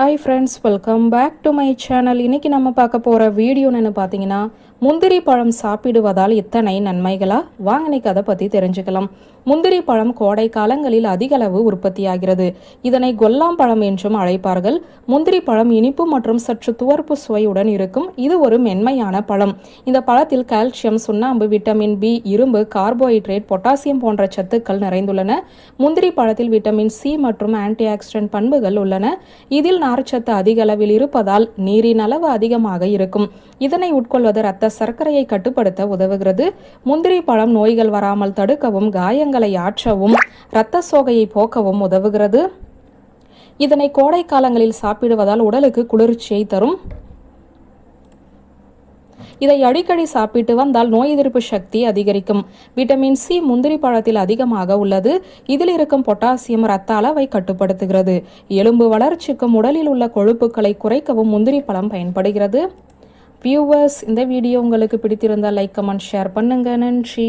Hi friends welcome back to my channel இன்னைக்கு நம்ம பார்க்க போகிற வீடியோன்னு பார்த்தீங்கன்னா முந்திரி பழம் சாப்பிடுவதால் எத்தனை நன்மைகளா? வாங்க இன்னைக்கு அதை பற்றி தெரிஞ்சுக்கலாம். முந்திரி பழம் கோடை காலங்களில் அதிகளவு உற்பத்தியாகிறது. இதனை கொல்லாம் பழம் என்றும் அழைப்பார்கள். முந்திரி பழம் இனிப்பு மற்றும் சற்று துவர்ப்பு சுவையுடன் இருக்கும். இது ஒரு மென்மையான பழம். இந்த பழத்தில் கால்சியம் சுண்ணாம்பு விட்டமின் பி இரும்பு கார்போஹைட்ரேட் பொட்டாசியம் போன்ற சத்துக்கள் நிறைந்துள்ளன. முந்திரி பழத்தில் விட்டமின் சி மற்றும் ஆன்டி ஆக்சிடென்ட் பண்புகள் உள்ளன. இதில் நார்ச்சத்து அதிக அளவில் இருப்பதால் நீரின் அளவு அதிகமாக இருக்கும். இதனை உட்கொள்வது இரத்த சர்க்கரையை கட்டுப்படுத்த உதவுகிறது. முந்திரி பழம் நோய்கள் வராமல் தடுக்கவும் காயங்களை ஆற்றவும் இரத்த சோகையை போக்கவும் உதவுகிறது. இதனை கோடை காலங்களில் சாப்பிடுவதால் உடலுக்கு குளிர்ச்சியை தரும். இதை அடிக்கடி சாப்பிட்டு வந்தால் நோய் எதிர்ப்பு சக்தி அதிகரிக்கும். விட்டமின் சி முந்திரி பழத்தில் அதிகமாக உள்ளது. இதில் இருக்கும் பொட்டாசியம் ரத்த அளவை கட்டுப்படுத்துகிறது. எலும்பு வளர்ச்சிக்கும் உடலில் உள்ள கொழுப்புகளை குறைக்கவும் முந்திரி பழம் பயன்படுகிறது. வியூவர்ஸ் இந்த வீடியோ உங்களுக்கு பிடித்திருந்தால் லைக் கமெண்ட் ஷேர் பண்ணுங்க. நன்றி.